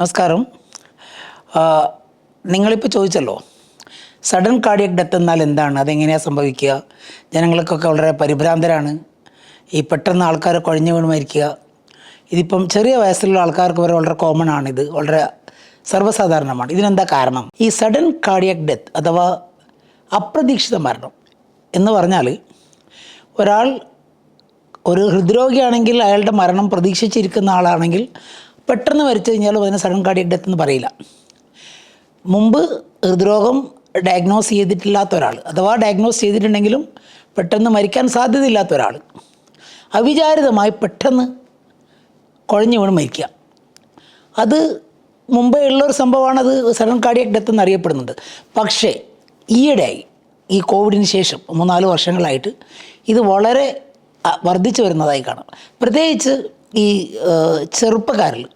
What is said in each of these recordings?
നമസ്കാരം. നിങ്ങളിപ്പോൾ ചോദിച്ചല്ലോ സഡൻ കാർഡിയക് ഡെത്ത് എന്നാൽ എന്താണ്? അതെങ്ങനെയാണ് സംഭവിക്കുക? ജനങ്ങൾക്കൊക്കെ വളരെ പരിഭ്രാന്തരാണ്. ഈ പെട്ടെന്ന് ആൾക്കാർ കുഴഞ്ഞു മരിക്കുക. ഇതിപ്പം ചെറിയ വയസ്സിലുള്ള ആൾക്കാർക്ക് വരെ വളരെ കോമൺ ആണിത് വളരെ സർവസാധാരണമാണ്. ഇതിനെന്താ കാരണം? ഈ സഡൻ കാർഡിയക് ഡെത്ത് അഥവാ അപ്രതീക്ഷിത മരണം എന്ന് പറഞ്ഞാൽ ഒരാൾ ഒരു ഹൃദ്രോഗിയാണെങ്കിൽ അയാളുടെ മരണം പ്രതീക്ഷിച്ചിരിക്കുന്ന ആളാണെങ്കിൽ പെട്ടെന്ന് മരിച്ചു കഴിഞ്ഞാലും അതിന് സഡൻ കാർഡിയക് ഡെത്ത് എന്ന് പറയില്ല. മുമ്പ് ഹൃദ്രോഗം ഡയഗ്നോസ് ചെയ്തിട്ടില്ലാത്ത ഒരാൾ അഥവാ ഡയഗ്നോസ് ചെയ്തിട്ടുണ്ടെങ്കിലും പെട്ടെന്ന് മരിക്കാൻ സാധ്യതയില്ലാത്ത ഒരാൾ അവിചാരിതമായി പെട്ടെന്ന് കുഴഞ്ഞു വീണ് മരിക്കുക. അത് മുമ്പേ ഉള്ളൊരു സംഭവമാണ് അത് സഡൻ കാർഡിയക് ഡെത്ത് എന്ന് എന്നറിയപ്പെടുന്നുണ്ട് പക്ഷേ ഈയിടെയായി ഈ കോവിഡിന് ശേഷം മൂന്നാൽ വർഷങ്ങളായിട്ട് ഇത് വളരെ വർദ്ധിച്ചു വരുന്നതായി കാണാം. പ്രത്യേകിച്ച് ഈ ചെറുപ്പക്കാരിൽ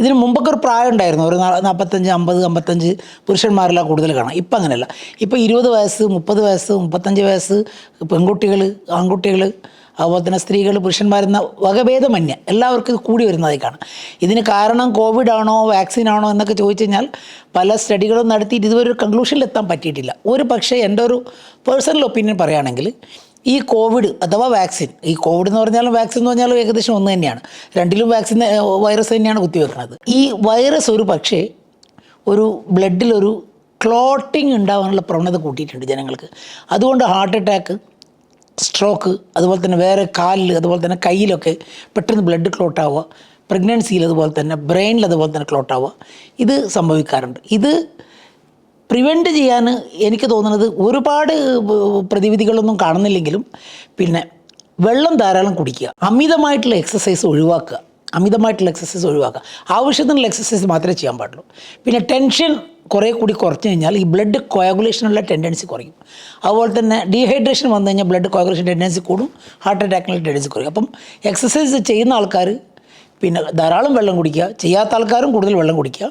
ഇതിന് മുമ്പൊക്കെ ഒരു പ്രായം ഉണ്ടായിരുന്നു. ഒരു നാൽപ്പത്തഞ്ച് അമ്പത് അമ്പത്തഞ്ച് പുരുഷന്മാരെല്ലാം കൂടുതൽ കാണാം. ഇപ്പം അങ്ങനെയല്ല. ഇപ്പം ഇരുപത് വയസ്സ് മുപ്പത് വയസ്സ് മുപ്പത്തഞ്ച് വയസ്സ് പെൺകുട്ടികൾ ആൺകുട്ടികൾ അതുപോലെ തന്നെ സ്ത്രീകൾ പുരുഷന്മാരെന്ന വകഭേദമന്യ എല്ലാവർക്കും കൂടി വരുന്നതായി കാണാം. ഇതിന് കാരണം കോവിഡ് ആണോ വാക്സിൻ ആണോ എന്നൊക്കെ ചോദിച്ചു കഴിഞ്ഞാൽ പല സ്റ്റഡികളും നടത്തിയിട്ട് ഇതുവരെ ഒരു കൺക്ലൂഷനിലെത്താൻ പറ്റിയിട്ടില്ല. ഒരു പക്ഷേ എന്റെ ഒരു പേഴ്സണൽ ഒപ്പീനിയൻ പറയുകയാണെങ്കിൽ ഈ കോവിഡ് അഥവാ വാക്സിൻ ഈ കോവിഡ് എന്ന് പറഞ്ഞാലും വാക്സിൻ എന്ന് പറഞ്ഞാലും ഏകദേശം ഒന്ന് തന്നെയാണ്. രണ്ടിലും വാക്സിൻ വൈറസ് തന്നെയാണ് കുത്തിവെക്കുന്നത്. ഈ വൈറസ് ഒരു പക്ഷേ ഒരു ബ്ലഡിലൊരു ക്ലോട്ടിങ് ഉണ്ടാകാനുള്ള പ്രവണത കൂട്ടിയിട്ടുണ്ട് ജനങ്ങൾക്ക്. അതുകൊണ്ട് ഹാർട്ട് അറ്റാക്ക് സ്ട്രോക്ക് അതുപോലെ തന്നെ വേറെ കാലിൽ അതുപോലെ തന്നെ കയ്യിലൊക്കെ പെട്ടെന്ന് ബ്ലഡ് ക്ലോട്ട് ആവുക പ്രഗ്നൻസിയിൽ അതുപോലെ തന്നെ ബ്രെയിനിൽ അതുപോലെ തന്നെ ക്ലോട്ട് ആവുക ഇത് സംഭവിക്കാറുണ്ട്. ഇത് പ്രിവെന്റ് ചെയ്യാൻ എനിക്ക് തോന്നുന്നത് ഒരുപാട് പ്രതിവിധികളൊന്നും കാണുന്നില്ലെങ്കിലും പിന്നെ വെള്ളം ധാരാളം കുടിക്കുക അമിതമായിട്ടുള്ള എക്സസൈസ് ഒഴിവാക്കുക അമിതമായിട്ടുള്ള എക്സസൈസ് ഒഴിവാക്കുക. ആവശ്യത്തിനുള്ള എക്സസൈസ് മാത്രമേ ചെയ്യാൻ പാടുള്ളൂ. പിന്നെ ടെൻഷൻ കുറേ കൂടി കുറച്ച് കഴിഞ്ഞാൽ ഈ ബ്ലഡ് കോയാഗുലേഷനുള്ള ടെൻഡൻസി കുറയും. അതുപോലെ തന്നെ ഡീഹൈഡ്രേഷൻ വന്നു കഴിഞ്ഞാൽ ബ്ലഡ് കോയാഗുലേഷൻ ടെൻഡൻസി കൂടും ഹാർട്ട് അറ്റാക്കിനുള്ള ടെൻഡൻസി കുറയും. അപ്പം എക്സസൈസ് ചെയ്യുന്ന ആൾക്കാർ പിന്നെ ധാരാളം വെള്ളം കുടിക്കുക ചെയ്യാത്ത ആൾക്കാരും കൂടുതൽ വെള്ളം കുടിക്കുക.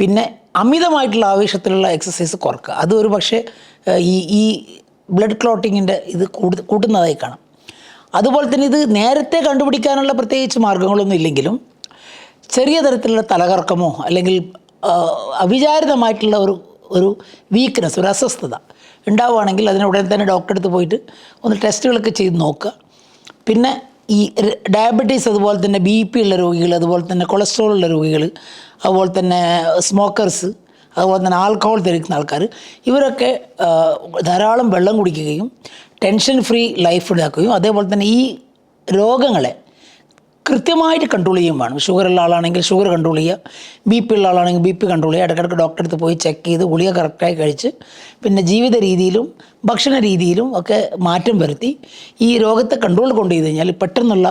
പിന്നെ അമിതമായിട്ടുള്ള ആവേശത്തിലുള്ള എക്സസൈസ് കുറക്കുക. അത് ഒരു പക്ഷേ ഈ ഈ ബ്ലഡ് ക്ലോട്ടിങ്ങിന്റെ ഇത് കൂടു കൂട്ടുന്നതായി കാണാം. അതുപോലെ തന്നെ ഇത് നേരത്തെ കണ്ടുപിടിക്കാനുള്ള പ്രത്യേകിച്ച് മാർഗങ്ങളൊന്നും ഇല്ലെങ്കിലും ചെറിയ തരത്തിലുള്ള തലകറക്കമോ അല്ലെങ്കിൽ അവിചാരിതമായിട്ടുള്ള ഒരു ഒരു വീക്ക്നെസ് ഒരു അസ്വസ്ഥത ഉണ്ടാവുകയാണെങ്കിൽ അതിന് ഉടനെ തന്നെ ഡോക്ടറെ അടുത്ത് പോയിട്ട് ഒന്ന് ടെസ്റ്റുകളൊക്കെ ചെയ്ത് നോക്കുക. പിന്നെ ഈ ഡയബറ്റീസ് അതുപോലെ തന്നെ ബി പി ഉള്ള രോഗികൾ അതുപോലെ തന്നെ കൊളസ്ട്രോൾ ഉള്ള രോഗികൾ അതുപോലെ തന്നെ സ്മോക്കേഴ്സ് അതുപോലെ തന്നെ ആൽക്കഹോൾ ധരിക്കുന്ന ആൾക്കാർ ഇവരൊക്കെ ധാരാളം വെള്ളം കുടിക്കുകയും ടെൻഷൻ ഫ്രീ ലൈഫ് ഉണ്ടാക്കുകയും അതേപോലെ തന്നെ ഈ രോഗങ്ങളെ കൃത്യമായിട്ട് കൺട്രോൾ ചെയ്യും വേണം. ഷുഗർ ഉള്ള ആളാണെങ്കിൽ ഷുഗർ കൺട്രോൾ ചെയ്യുക. ബി പി ഉള്ള ആളാണെങ്കിൽ ബി പി കൺട്രോൾ ചെയ്യുക. ഇടയ്ക്കിടയ്ക്ക് ഡോക്ടറെ അടുത്ത് പോയി ചെക്ക് ചെയ്ത് ഗുളിക കറക്റ്റായി കഴിച്ച് പിന്നെ ജീവിത രീതിയിലും ഭക്ഷണ രീതിയിലും ഒക്കെ മാറ്റം വരുത്തി ഈ രോഗത്തെ കൺട്രോൾ കൊണ്ടു ചെയ്ത് കഴിഞ്ഞാൽ പെട്ടെന്നുള്ള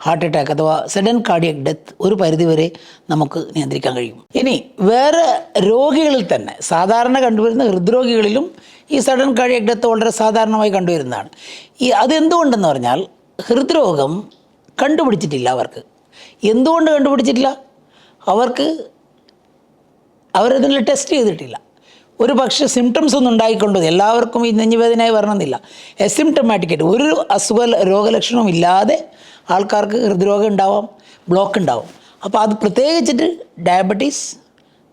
ഹാർട്ട് അറ്റാക്ക് അഥവാ സഡൻ കാർഡിയക് ഡെത്ത് ഒരു പരിധിവരെ നമുക്ക് നിയന്ത്രിക്കാൻ കഴിയും. ഇനി വേറെ രോഗികളിൽ തന്നെ സാധാരണ കണ്ടുവരുന്ന ഹൃദ്രോഗികളിലും ഈ സഡൻ കാർഡിയക് ഡെത്ത് വളരെ സാധാരണമായി കണ്ടുവരുന്നതാണ്. ഈ അതെന്തുകൊണ്ടെന്ന് പറഞ്ഞാൽ ഹൃദ്രോഗം കണ്ടുപിടിച്ചിട്ടില്ല അവർക്ക്. എന്തുകൊണ്ട് കണ്ടുപിടിച്ചിട്ടില്ല? അവർക്ക് അവരതിൽ ടെസ്റ്റ് ചെയ്തിട്ടില്ല. ഒരു പക്ഷേ സിംറ്റംസ് ഒന്നും ഉണ്ടായിക്കൊണ്ട് എല്ലാവർക്കും ഈ നെഞ്ഞുവേദനയായി വരണമെന്നില്ല. എസിംറ്റമാറ്റിക്കായിട്ട് ഒരു അസുഖ രോഗലക്ഷണവും ഇല്ലാതെ ആൾക്കാർക്ക് ഹൃദ്രോഗം ഉണ്ടാവാം ബ്ലോക്ക് ഉണ്ടാവും. അപ്പോൾ അത് പ്രത്യേകിച്ചിട്ട് diabetes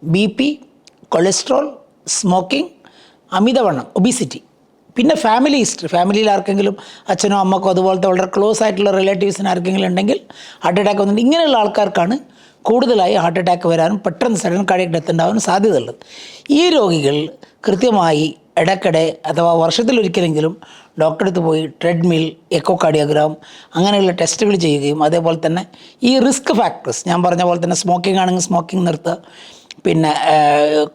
B P cholesterol smoking അമിതവണ്ണം ഒബിസിറ്റി പിന്നെ ഫാമിലി ഹിസ്റ്ററി ഫാമിലിയിൽ ആർക്കെങ്കിലും അച്ഛനോ അമ്മക്കോ അതുപോലത്തെ വളരെ ക്ലോസ് ആയിട്ടുള്ള റിലേറ്റീവ്സിന് ആർക്കെങ്കിലും ഉണ്ടെങ്കിൽ ഹാർട്ട് അറ്റാക്ക് വന്നിട്ട് ഇങ്ങനെയുള്ള ആൾക്കാർക്കാണ് കൂടുതലായി ഹാർട്ട് അറ്റാക്ക് വരാനും പെട്ടെന്ന് സഡൻ കാർഡിയക് ഡെത്ത് ഉണ്ടാകാനും സാധ്യതയുള്ളത്. ഈ രോഗികൾ കൃത്യമായി ഇടയ്ക്കിടെ അഥവാ വർഷത്തിലൊരിക്കലെങ്കിലും ഡോക്ടറെ പോയി ട്രെഡ്മിൽ എക്കോ കാർഡിയോഗ്രാം അങ്ങനെയുള്ള ടെസ്റ്റുകൾ ചെയ്യുകയും അതേപോലെ തന്നെ ഈ റിസ്ക് ഫാക്ടേഴ്സ് ഞാൻ പറഞ്ഞ പോലെ തന്നെ സ്മോക്കിംഗ് ആണെങ്കിൽ സ്മോക്കിംഗ് നിർത്തുക പിന്നെ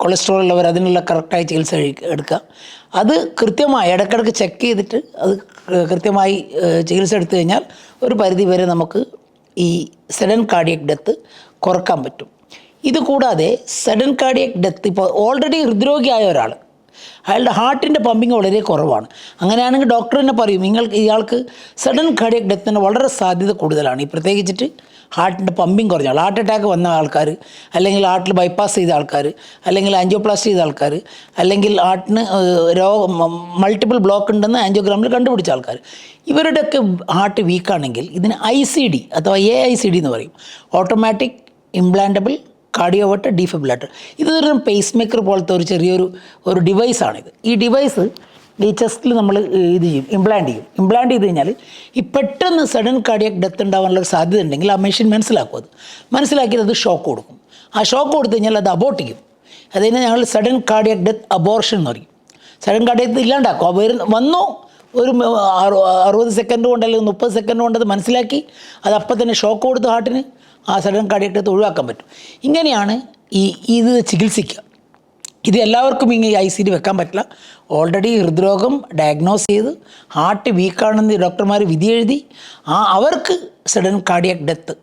കൊളസ്ട്രോൾ ഉള്ളവർ അതിനുള്ള കറക്റ്റായി ചികിത്സ എടുക്കുക. അത് കൃത്യമായി ഇടയ്ക്കിടയ്ക്ക് ചെക്ക് ചെയ്തിട്ട് അത് കൃത്യമായി ചികിത്സ എടുത്തു കഴിഞ്ഞാൽ ഒരു പരിധി വരെ നമുക്ക് ഈ സഡൻ കാർഡിയക് ഡെത്ത് കുറയ്ക്കാൻ പറ്റും. ഇത് കൂടാതെ സഡൻ കാർഡിയക് ഡെത്ത് ഇപ്പോൾ ഓൾറെഡി ഹൃദ്രോഗിയായ ഒരാൾ അയാളുടെ ഹാർട്ടിന്റെ പമ്പിങ് വളരെ കുറവാണ്. അങ്ങനെയാണെങ്കിൽ ഡോക്ടർ തന്നെ പറയും നിങ്ങൾക്ക് ഇയാൾക്ക് സഡൻ കാർഡിയക് ഡെത്തിന് വളരെ സാധ്യത കൂടുതലാണ്. ഈ പ്രത്യേകിച്ചിട്ട് ഹാർട്ടിന്റെ പമ്പിങ് കുറഞ്ഞ ആൾ ഹാർട്ട് അറ്റാക്ക് വന്ന ആൾക്കാർ അല്ലെങ്കിൽ ഹാർട്ടിൽ ബൈപ്പാസ് ചെയ്ത ആൾക്കാർ അല്ലെങ്കിൽ ആൻജിയോപ്ലാസ്റ്റി ചെയ്ത ആൾക്കാർ അല്ലെങ്കിൽ ഹാർട്ടിന് രോഗം മൾട്ടിപ്പിൾ ബ്ലോക്ക് ഉണ്ടെന്ന് ആൻജിയോഗ്രാമിൽ കണ്ടുപിടിച്ച ആൾക്കാർ. ഇവരുടെയൊക്കെ ഹാർട്ട് വീക്കാണെങ്കിൽ ഇതിന് ഐ സി ഡി അഥവാ എ ഐ സി ഡി എന്ന് പറയും. ഓട്ടോമാറ്റിക് ഇംപ്ലാന്റബിൾ കാർഡിയോവട്ട് ഡീഫിബിലേറ്റർ ഇതൊരു പേസ് മേക്കർ പോലത്തെ ഒരു ചെറിയൊരു ഒരു ഡിവൈസാണിത് ഈ ഡിവൈസ് ഈ ചെസ്റ്റിൽ നമ്മൾ ഇത് ചെയ്യും ഇംപ്ലാന്റ് ചെയ്യും. ഇംപ്ലാന്റ് ചെയ്ത് കഴിഞ്ഞാൽ ഈ പെട്ടെന്ന് സഡൻ കാർഡിയക് ഡെത്ത് ഉണ്ടാവാനുള്ള ഒരു സാധ്യത ഉണ്ടെങ്കിൽ ആ മെഷീൻ മനസ്സിലാക്കും അത്. മനസ്സിലാക്കിയത് അത് ഷോക്ക് കൊടുക്കും. ആ ഷോക്ക് കൊടുത്തു കഴിഞ്ഞാൽ അത് അബോട്ട് ചെയ്യും. അതിനെ ഞങ്ങൾ സഡൻ കാർഡിയക് ഡെത്ത് അബോർഷൻ എന്ന് പറയും. സഡൻ കാർഡിയക് ഇല്ലാണ്ടാക്കും. വരുന്ന വന്നു ഒരു അറുപത് സെക്കൻഡ് കൊണ്ട് അല്ലെങ്കിൽ മുപ്പത് സെക്കൻഡ് കൊണ്ട് അത് മനസ്സിലാക്കി അത് അപ്പം തന്നെ ഷോക്ക് കൊടുത്ത് ഹാർട്ടിന് ആ സഡൻ കാർഡിയക് ഡെത്ത് ഒഴിവാക്കാൻ പറ്റും. ഇങ്ങനെയാണ് ഈ ഇത് ചികിത്സിക്കുക. ഇത് എല്ലാവർക്കും ഇങ്ങനെ ഐ സി ഡി വെക്കാൻ പറ്റില്ല. ഓൾറെഡി ഹൃദ്രോഗം ഡയഗ്നോസ് ചെയ്ത് ഹാർട്ട് വീക്കാണെന്ന് ഡോക്ടർമാർ വിധി എഴുതി ആ അവർക്ക് സഡൻ കാർഡിയക് ഡെത്ത്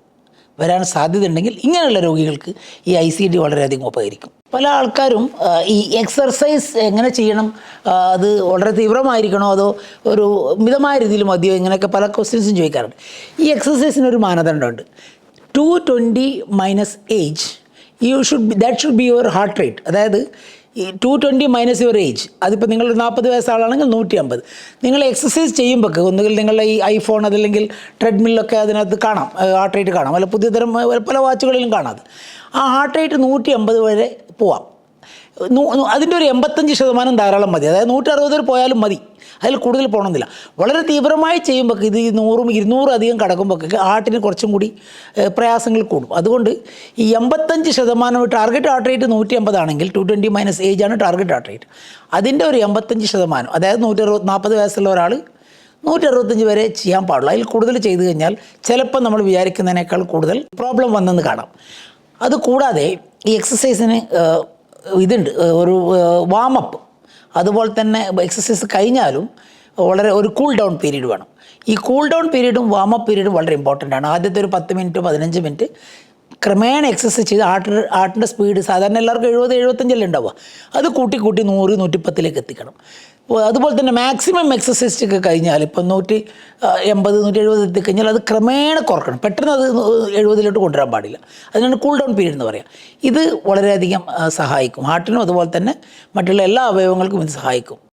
വരാൻ സാധ്യത ഉണ്ടെങ്കിൽ ഇങ്ങനെയുള്ള രോഗികൾക്ക് ഈ ഐ സി ഡി വളരെയധികം ഉപകരിക്കും. പല ആൾക്കാരും ഈ എക്സർസൈസ് എങ്ങനെ ചെയ്യണം അത് വളരെ തീവ്രമായിരിക്കണോ അതോ ഒരു മിതമായ രീതിയിൽ മതിയോ ഇങ്ങനെയൊക്കെ പല ക്വസ്റ്റ്യൻസും ചോദിക്കാറുണ്ട്. ഈ എക്സർസൈസിന് ഒരു മാനദണ്ഡമുണ്ട്. Two twenty minus age you should be that should be your heart rate അതായത് ഈ two twenty minus your age അതിപ്പോൾ നിങ്ങൾ നാൽപ്പത് വയസ്സാളാണെങ്കിൽ നൂറ്റി അമ്പത് നിങ്ങൾ എക്സസൈസ് ചെയ്യുമ്പോൾ ഒന്നുകിൽ നിങ്ങളുടെ ഈ ഐഫോൺ അതല്ലെങ്കിൽ ട്രെഡ്മില്ലൊക്കെ അതിനകത്ത് കാണാം ഹാർട്ട് റേറ്റ് കാണാം. അല്ല പുതിയ തരം പല വാച്ചുകളിലും കാണാം ആ ഹാർട്ട് റേറ്റ് നൂറ്റി അമ്പത് വരെ പോവാം. അതിന്റെ ഒരു എൺപത്തഞ്ച് ശതമാനം ധാരാളം മതി. അതായത് നൂറ്ററുപത് വരെ പോയാലും മതി. അതിൽ കൂടുതൽ പോകണമെന്നില്ല. വളരെ തീവ്രമായി ചെയ്യുമ്പോൾ ഇത് നൂറും ഇരുന്നൂറും അധികം കടക്കുമ്പോഴൊക്കെ ആട്ടിന് കുറച്ചും കൂടി പ്രയാസങ്ങൾ കൂടും. അതുകൊണ്ട് ഈ എൺപത്തഞ്ച് ശതമാനം ടാർഗറ്റ് ഹാർട്ട് റേറ്റ് നൂറ്റി അമ്പതാണെങ്കിൽ ടു ട്വന്റി മൈനസ് ഏജ് ആണ് ടാർഗറ്റ് ഹാർട്ട് റേറ്റ്. അതിന്റെ ഒരു എൺപത്തഞ്ച് ശതമാനം അതായത് നൂറ്റി അറുപത് നാൽപ്പത് വയസ്സുള്ള ഒരാൾ നൂറ്റി അറുപത്തഞ്ച് വരെ ചെയ്യാൻ പാടുള്ളൂ. അതിൽ കൂടുതൽ ചെയ്തു കഴിഞ്ഞാൽ ചിലപ്പോൾ നമ്മൾ വിചാരിക്കുന്നതിനേക്കാൾ കൂടുതൽ പ്രോബ്ലം വന്നെന്ന് കാണാം. അതുകൂടാതെ ഈ എക്സസൈസിന് ഇതുണ്ട്. ഒരു വാമപ്പ് അതുപോലെ തന്നെ എക്സസൈസ് കഴിഞ്ഞാലും വളരെ ഒരു കൂൾ ഡൗൺ പീരീഡ് വേണം. ഈ കൂൾ ഡൗൺ പീരീഡും വാമപ്പ് പീരീഡും വളരെ ഇമ്പോർട്ടന്റ് ആണ്. ആദ്യത്തെ ഒരു പത്ത് മിനിറ്റ് പതിനഞ്ച് മിനിറ്റ് ക്രമേണ എക്സസൈസ് ചെയ്ത് ആട്ട് ആട്ടിന്റെ സ്പീഡ് സാധാരണ എല്ലാവർക്കും എഴുപത് എഴുപത്തഞ്ചല്ലേ ഉണ്ടാവുക. അത് കൂട്ടി കൂട്ടി നൂറ് നൂറ്റിപ്പത്തിലേക്ക് എത്തിക്കണം. അതുപോലെ തന്നെ മാക്സിമം എക്സസൈസ് ഒക്കെ കഴിഞ്ഞാൽ ഇപ്പം നൂറ്റി എൺപത് നൂറ്റി എഴുപത് എത്തിക്കഴിഞ്ഞാൽ അത് ക്രമേണ കുറക്കണം. പെട്ടെന്ന് അത് എഴുപതിലോട്ട് കൊണ്ടുവരാൻ പാടില്ല. അതിനാണ് കൂൾ ഡൗൺ പീരീഡ് എന്ന് പറയാം. ഇത് വളരെയധികം സഹായിക്കും. ഹാർട്ടിനും അതുപോലെ തന്നെ മറ്റുള്ള എല്ലാ അവയവങ്ങൾക്കും ഇത് സഹായിക്കും.